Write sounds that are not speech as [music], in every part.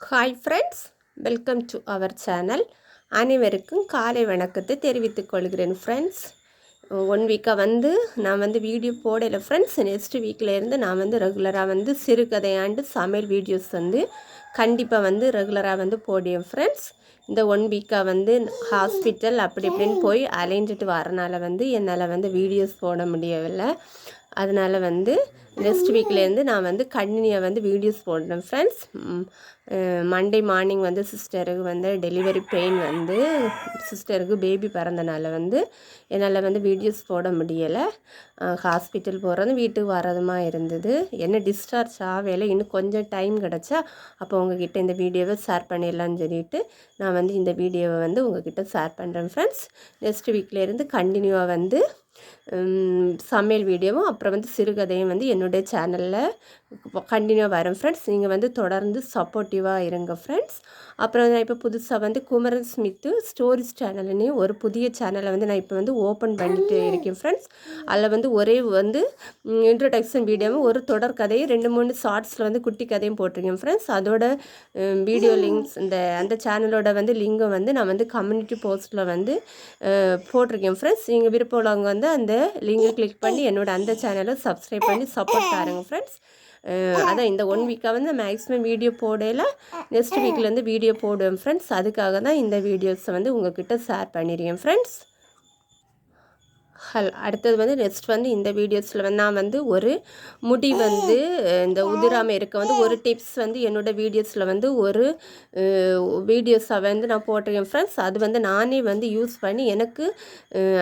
Hi friends welcome to our channel அனைவருக்கும் காலை வணக்கத்தை தெரிவித்துக் கொள்கிறேன் ஃப்ரெண்ட்ஸ் ஒன் வீக்காக வந்து நான் வந்து வீடியோ போடலை ஃப்ரெண்ட்ஸ் நெக்ஸ்ட் வீக்கிலேருந்து நான் வந்து ரெகுலராக வந்து சிறுகதையாண்டு சமையல் வீடியோஸ் வந்து கண்டிப்பாக வந்து ரெகுலராக வந்து போடுவேன் ஃப்ரெண்ட்ஸ் இந்த ஒன் வீக்காக வந்து ஹாஸ்பிட்டல் அப்படி இப்படின்னு போய் அலைஞ்சிட்டு வரனால வந்து என்னால் வந்து வீடியோஸ் போட முடியவில்லை. அதனால் வந்து நெக்ஸ்ட் வீக்லேருந்து நான் வந்து கண்டினியூவாக வந்து வீடியோஸ் போடுறேன் ஃப்ரெண்ட்ஸ் மண்டே மார்னிங் வந்து சிஸ்டருக்கு வந்து டெலிவரி பெயின் வந்து சிஸ்டருக்கு பேபி பிறந்தனால வந்து என்னால் வந்து வீடியோஸ் போட முடியலை. ஹாஸ்பிட்டல் போகிறதும் வீட்டுக்கு வர்றதுமாக இருந்தது. என்ன டிஸ்சார்ஜ் ஆகலை இன்னும் கொஞ்சம் டைம் கிடச்சா அப்போ உங்ககிட்ட இந்த வீடியோவை ஷேர் பண்ணிடலான்னு சொல்லிட்டு நான் வந்து இந்த வீடியோவை வந்து உங்ககிட்ட ஷேர் பண்ணுறேன் ஃப்ரெண்ட்ஸ் நெக்ஸ்ட் வீக்லேருந்து கண்டினியூவாக வந்து சமையல் வீடியோவும் அப்புறம் வந்து சிறுகதையும் வந்து என்னுடைய சேனலில் கண்டினியூவாக வரும் ஃப்ரெண்ட்ஸ் நீங்கள் வந்து தொடர்ந்து சப்போர்ட்டிவாக இருங்க ஃப்ரெண்ட்ஸ் அப்புறம் நான் இப்போ புதுசாக வந்து குமரன் ஸ்மித்து ஸ்டோரிஸ் சேனல்னே ஒரு புதிய சேனலை வந்து நான் இப்போ வந்து ஓப்பன் பண்ணிட்டு இருக்கேன் ஃப்ரெண்ட்ஸ் அதில் வந்து ஒரே வந்து இன்ட்ரடக்ஷன் வீடியோவும் ஒரு தொடர் கதையும் ரெண்டு மூணு ஷார்ட்ஸில் வந்து குட்டி கதையும் போட்டிருக்கேன் ஃப்ரெண்ட்ஸ் அதோட வீடியோ லிங்க்ஸ் இந்த அந்த சேனலோட வந்து லிங்கை வந்து நான் வந்து கம்யூனிட்டி போஸ்ட்டில் வந்து போட்டிருக்கேன் ஃப்ரெண்ட்ஸ் நீங்கள் விருப்பம் உள்ளவங்க வந்து அந்த லிங்கை கிளிக் பண்ணி என்னோட அந்த சேனலை சப்ஸ்கிரைப் பண்ணி சப்போர்ட் தாருங்க ஃப்ரெண்ட்ஸ் அதான் இந்த ஒன் வீக்காக வந்து மேக்ஸிமம் வீடியோ போடையில் நெக்ஸ்ட் வீக்லேருந்து வீடியோ போடுவேன் ஃப்ரெண்ட்ஸ் அதுக்காக தான் இந்த வீடியோஸை வந்து உங்ககிட்ட ஷேர் பண்ணிடுறேன் ஃப்ரெண்ட்ஸ் ஹல் அடுத்தது வந்து நெக்ஸ்ட் வந்து இந்த வீடியோஸில் வந்து நான் வந்து ஒரு முடி வந்து இந்த உதிராமல் இருக்க வந்து ஒரு டிப்ஸ் வந்து என்னோடய வீடியோஸில் வந்து ஒரு வீடியோஸை வந்து நான் போட்டிருக்கேன் ஃப்ரெண்ட்ஸ் அது வந்து நானே வந்து யூஸ் பண்ணி எனக்கு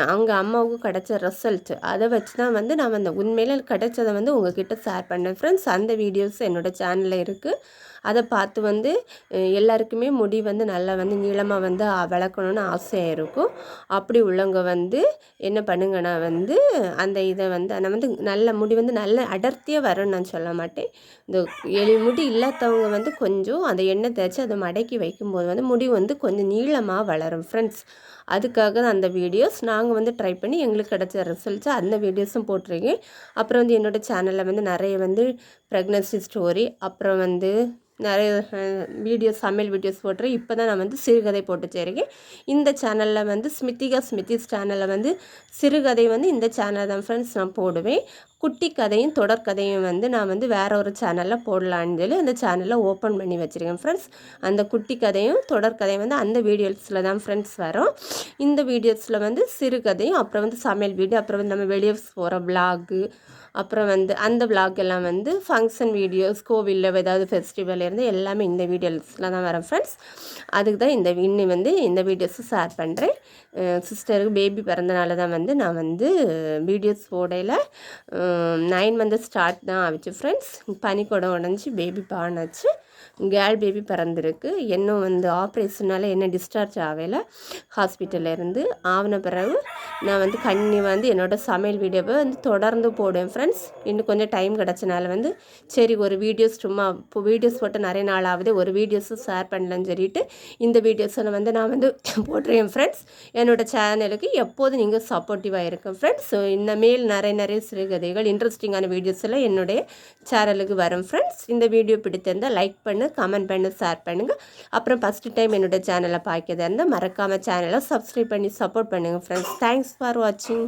அங்கே அம்மாவுக்கும் கிடச்ச ரிசல்ட் அதை வச்சு தான் வந்து நான் வந்து உண்மையில் கிடச்சதை வந்து உங்ககிட்ட ஷேர் பண்ணேன் ஃப்ரெண்ட்ஸ் அந்த வீடியோஸ் என்னோடய சேனலில் இருக்குது அதை பார்த்து வந்து எல்லாருக்குமே முடி வந்து நல்லா வந்து நீளமாக வந்து வளர்க்கணுன்னு ஆசையாக இருக்கும். அப்படி உள்ளவங்க வந்து என்ன பண்ணுங்கன்னா வந்து அந்த இதை வந்து நான் வந்து நல்ல முடி வந்து நல்ல அடர்த்தியாக வரும்னு நான் சொல்ல மாட்டேன். இந்த எலி முடி இல்லாதவங்க வந்து கொஞ்சம் அந்த எண்ணெய் தேய்ச்சி அதை மடக்கி வைக்கும்போது வந்து முடி வந்து கொஞ்சம் நீளமாக வளரும் ஃப்ரெண்ட்ஸ் அதுக்காக தான் அந்த வீடியோஸ் நாங்கள் வந்து ட்ரை பண்ணி எங்களுக்கு கிடச்ச ரிசல்ட்ஸ் அந்த வீடியோஸும் போட்டிருக்கேன். அப்புறம் வந்து என்னோடய சேனலில் வந்து நிறைய வந்து ப்ரெக்னன்சி ஸ்டோரி அப்புறம் வந்து நிறைய வீடியோஸ் சமையல் வீடியோஸ் போட்டுறேன் இப்போ தான் நான் வந்து சிறுகதை போட்டு வச்சுருக்கேன் இந்த சேனலில் வந்து ஸ்மித்திகா ஸ்மித்திஸ் சேனலில் வந்து சிறுகதை வந்து இந்த சேனல் தான் ஃப்ரெண்ட்ஸ் நான் போடுவேன். குட்டி கதையும் தொடர்கதையும் வந்து நான் வந்து வேற ஒரு சேனலில் போடலான்னு சொல்லி அந்த சேனலில் ஓப்பன் பண்ணி வச்சுருக்கேன் ஃப்ரெண்ட்ஸ் அந்த குட்டி கதையும் தொடர்கதையும் வந்து அந்த வீடியோஸில் தான் ஃப்ரெண்ட்ஸ் வரும். இந்த வீடியோஸில் வந்து சிறுகதையும் அப்புறம் வந்து சமையல் வீடியோ அப்புறம் வந்து நம்ம வெளியே போகிற விலாகு அப்புறம் வந்து அந்த விளாக் எல்லாம் வந்து ஃபங்க்ஷன் வீடியோஸ் கோவிலில் ஏதாவது ஃபெஸ்டிவல் இருந்து எல்லாமே இந்த வீடியோஸில் தான் வரேன் ஃப்ரெண்ட்ஸ் அதுக்கு தான் இந்த இன்னி வந்து இந்த வீடியோஸை ஷேர் பண்ணுறேன் சிஸ்டருக்கு பேபி பிறந்தனால தான் வந்து நான் வந்து வீடியோஸ் போடையில் நைன் மந்த் ஸ்டார்ட் தான் ஆச்சு ஃப்ரெண்ட்ஸ் பனிக்கூடம் உடஞ்சி பேபி பானாச்சு கேர்ள் பேபி பிறந்திருக்கு. இன்னும் வந்து ஆப்ரேஷனால் என்ன டிஸ்சார்ஜ் ஆகலை. ஹாஸ்பிட்டலில் இருந்து ஆவின பிறகு நான் வந்து கண்ணி வந்து என்னோடய சமையல் வீடியோவை வந்து தொடர்ந்து போடுவேன் ஃப்ரெண்ட்ஸ் இன்னும் கொஞ்சம் டைம் கிடச்சனால வந்து சரி ஒரு வீடியோஸ் சும்மா இப்போ வீடியோஸ் போட்டு நிறைய நாள் ஆகுது. ஒரு வீடியோஸும் ஷேர் பண்ணலன்னு சொல்லிட்டு இந்த வீடியோஸில் வந்து நான் வந்து [laughs] போட்டுருவேன் ஃப்ரெண்ட்ஸ் என்னோடய சேனலுக்கு எப்போது நீங்கள் சப்போர்ட்டிவாக இருக்கும் ஃப்ரெண்ட்ஸ் ஸோ மேல் நிறைய நிறைய சிறுகதைகள் இன்ட்ரெஸ்டிங்கான வீடியோஸ் எல்லாம் என்னுடைய சேனலுக்கு வரும் ஃப்ரெண்ட்ஸ் இந்த வீடியோ பிடித்திருந்தால் லைக் பண்ணு கமெண்ட் பண்ணி ஷேர் பண்ணுங்கள் அப்புறம் ஃபஸ்ட்டு டைம் என்னோடய சேனலை பார்க்கறதா இருந்தால் மறக்காமல் சேனலை சப்ஸ்கிரைப் பண்ணி சப்போர்ட் பண்ணுங்கள் ஃப்ரெண்ட்ஸ் தேங்க்ஸ் ஃபார் வாட்சிங்